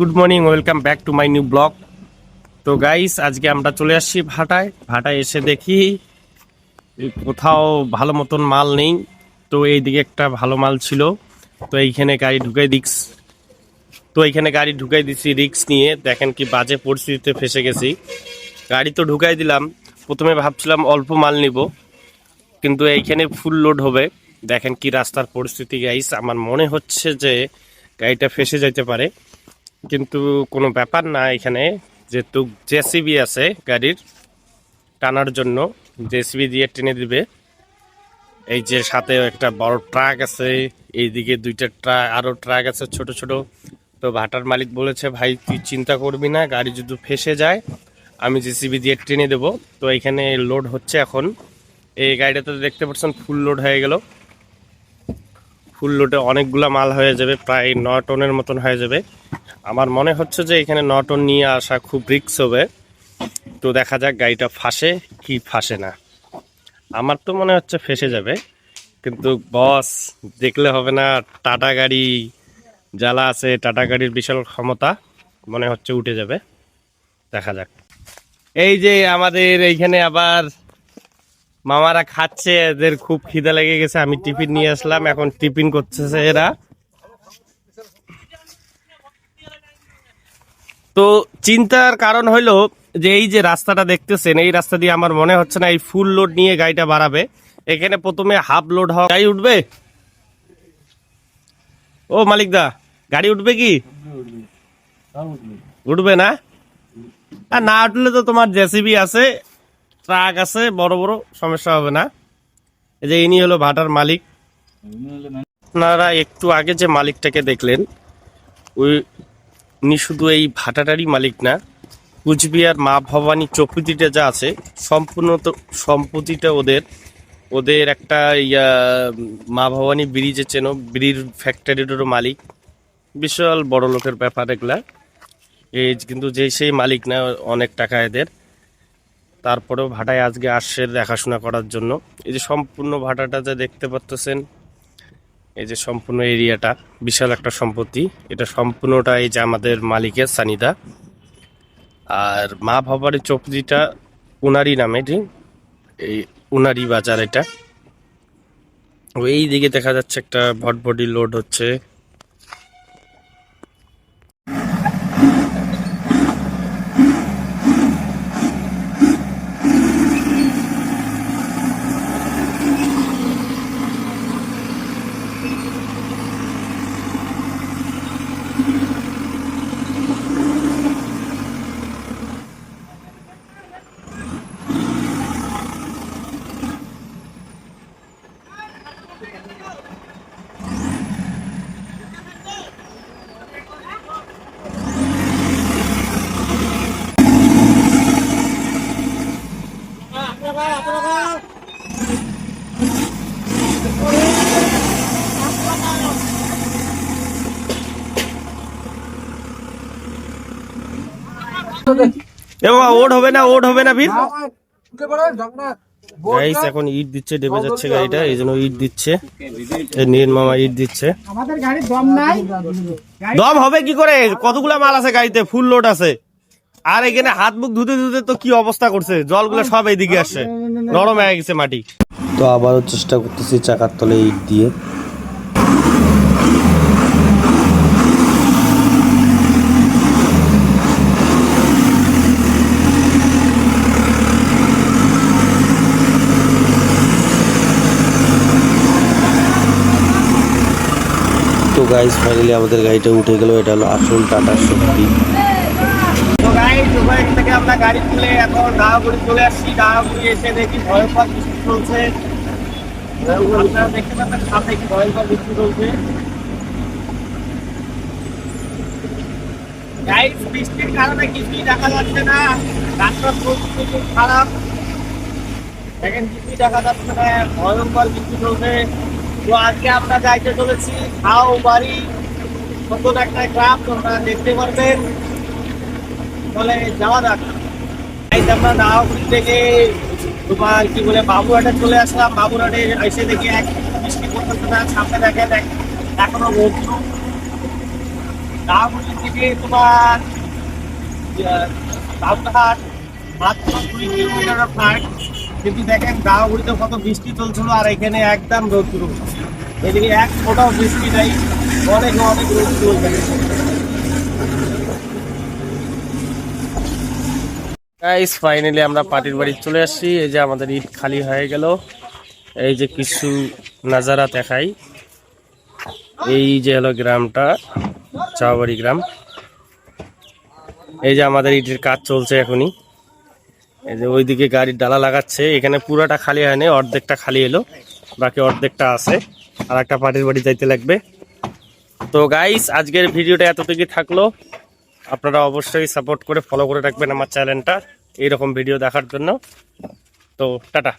Good morning welcome back to my new blog তো guys আজকে আমরা চলে আসছি ভাটায়। ভাটায় এসে দেখি কোথাও ভালো মতন মাল নেই। তো এইদিকে একটা ভালো মাল ছিল। তো এইখানে গাড়ি ঢুকাই দিক্স তো এইখানে গাড়ি ঢুকাই দিছি রিক্স নিয়ে। দেখেন কি বাজে পরিস্থিতিতে ফেসে গেছি। গাড়ি তো ঢুকাই দিলাম। প্রথমে ভাবছিলাম অল্প মাল নিব। কিন্তু এইখানে ফুল লোড হবে। দেখেন কি রাস্তার পরিস্থিতি গাইস আমার মনে হচ্ছে যে গাড়িটা ফেসে যাইতে পারে। কিন্তু কোনো ব্যাপার না এখানে, যেহেতু জেসিবি আছে গাড়ির, টানার জন্য। জেসিবি দিয়ে টেনে দিবে। এই যে সাথে একটা বড় ট্রাক আছে, এইদিকে দুইটা ট্রাক আরও ট্রাক আছে ছোট ছোট। তো ভাটার মালিক বলেছে, ভাই, তুই চিন্তা করবি না, গাড়ি যদি ফেসে যায়, আমি জেসিবি দিয়ে টেনে দেবো। তো এখানে লোড হচ্ছে এখন। এই গাড়িটাতে দেখতে পাচ্ছেন, ফুল লোড হয়ে গেল। ফুল লোডে অনেকগুলা মাল হয়ে যাবে, প্রায় ন টনের মতন হয়ে যাবে। আমার মনে হচ্ছে যে এখানে ন টন নিয়ে আসা খুব রিক্স হবে। তো দেখা যাক গাড়িটা ফাঁসে কি ফাঁসে না। আমার তো মনে হচ্ছে ফেসে যাবে। কিন্তু বস, দেখলে হবে না, টাটা গাড়ি জ্বালা আছে, টাটা গাড়ির বিশাল ক্ষমতা, মনে হচ্ছে উঠে যাবে। দেখা যাক। এই যে আমাদের এইখানে আবার মামারা খাচ্ছে, এদের খুব খিদে লেগে গেছে, আমি টিফিন নিয়ে আসলাম, এখন টিফিন করতেছে এরা। তো চিন্তার কারণ হইল যে এই যে রাস্তাটা দেখতেছেন, এই রাস্তা দিয়ে আমার মনে হচ্ছে না এই ফুল লোড নিয়ে গাড়িটা বাড়াবে। এখানে প্রথমে হাফ লোড হওয়া গাড়ি উঠবে? ও মালিক দা, গাড়ি উঠবে কি? উঠবে না? আর না উঠলে তো তোমার জেসিবি আছে, ট্রাক আছে, বড় বড়, সমস্যা হবে না। এই যে ইনি হলো ভাটার মালিক। আপনারা একটু আগে যে মালিকটাকে দেখলেন, ওই উনি শুধু এই ভাটাটারই মালিক না, কুচবিহার মা ভবানী চৌপতিটা যা আছে, সম্পূর্ণ সম্পত্তিটা ওদের। ওদের একটা ইয়া, মা ভবানী ব্রিজে চেন, ব্রিজ ফ্যাক্টরিরও মালিক। বিশাল বড় লোকের ব্যাপার এগুলা। এই কিন্তু যে সেই মালিক না, অনেক টাকা এদের। তারপরেও ভাটায় আজকে আসছে দেখাশোনা করার জন্য। এই যে সম্পূর্ণ ভাটাটা যা দেখতে পাচ্ছেন এই যে সম্পূর্ণ এরিয়াটা, বিশাল একটা সম্পত্তি। এটা সম্পূর্ণটা এই যে আমাদের মালিকের সানিদা। আর মা ভবানী চৌপতিটা উনারি নামে ঠিক এই উনারি বাজার এটা। ওই দিকে দেখা যাচ্ছে একটা ভটভটি লোড হচ্ছে। এ বাবা, ওড হবে না ওড হবে না ভিড় গাইস এখন ইট দিচ্ছে ডেবে যাচ্ছে গাড়িটা এই জন্য ইট দিচ্ছে। এই নীল মামা ইট দিচ্ছে। আমাদের গাড়ির দম নাই। দম হবে কি করে? কতগুলা মাল আছে গাড়িতে? ফুল লোড আছে। আর এখানে হাত মুখ ধুতে ধুতে তো কি অবস্থা করছে? জলগুলো সব এইদিকে আসছে। নরম হয়ে গেছে মাটি। তো আবারও চেষ্টা করতেছি চাকার তলে ইট দিয়ে। তো গাইস ফাইনালি আমাদের গাড়িটা উঠে গেল। এটা হলো আসল টাটার শক্তি। কি বৃষ্টির কারণে কিছুই দেখা যাচ্ছে না। খুব খারাপ। দেখেন, কিছুই দেখা যাচ্ছে না। ভয়ঙ্কর বৃষ্টি চলছে। তো আজকে আমরা যাইতে চলেছি খাও বাড়ি নতুন একটা গ্রাম, তোমরা দেখতে পারবেন বলে যাওয়া যাক। এই আমরা নাওগুড়ি থেকে তোমার কি বলে, বাবুরহাটে চলে আসলাম। বাবুরহাটে এসে দেখি এক করতেছে না সামনে দেখেন এক- এখনও রোদ্র থেকে তোমার বাবুঘাট মাত্র কুড়ি কিলোমিটার ফ্লাইট কিন্তু দেখেন দাউগুড়িতে কত বৃষ্টি চলছিল আর এখানে একদম রৌদ্র। এদিকে এক ফোটাও বৃষ্টি নেই, অনেক অনেক এখানে গাইস ফাইনালি আমরা পার্টির বাড়ি চলে আসছি। এই যে আমাদের ঈদ খালি হয়ে গেল। এই যে কিছু নাজারা দেখাই। এই যে হলো গ্রামটা চাওয়াবাড়ি গ্রাম। এই যে আমাদের ইটের কাজ চলছে এখনই। এই যে ওইদিকে গাড়ির ডালা লাগাচ্ছে, এখানে পুরাটা খালি হয়নি, অর্ধেকটা খালি এলো, বাকি অর্ধেকটা আছে, আর একটা পার্টির বাড়ি যাইতে লাগবে। তো গাইস আজকের ভিডিওটা এতটুকুই থাকল। আপনারা অবশ্যই সাপোর্ট করে ফলো করে রাখবেন আমার চ্যানেলটা এইরকম ভিডিও দেখার জন্য। তো টাটা।